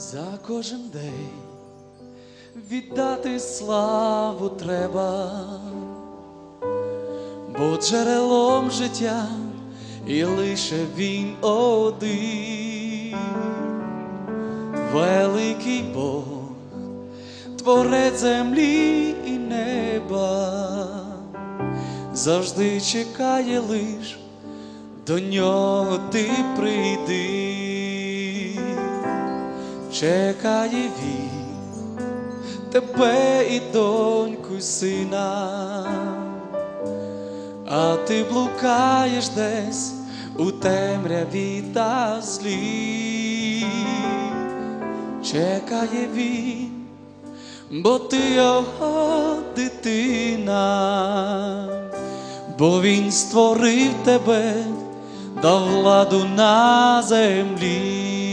За кожен день віддати славу треба, бо джерелом життя і лише він один, великий Бог, творець землі і неба, завжди чекає лиш, до нього ти прийди, чекає він тебе і доньку, й сина, а ти блукаєш десь у темряві та злі, чекає він, бо ти його дитина, бо він створив тебе, дав владу на землі.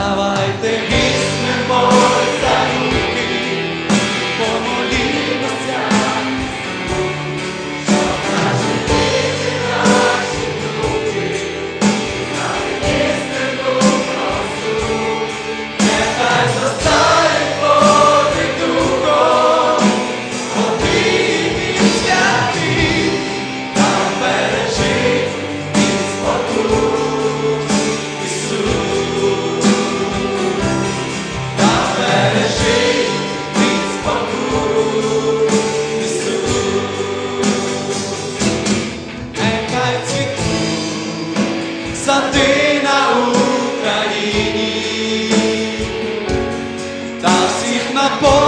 Давайте візьмемо. na porta.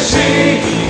See.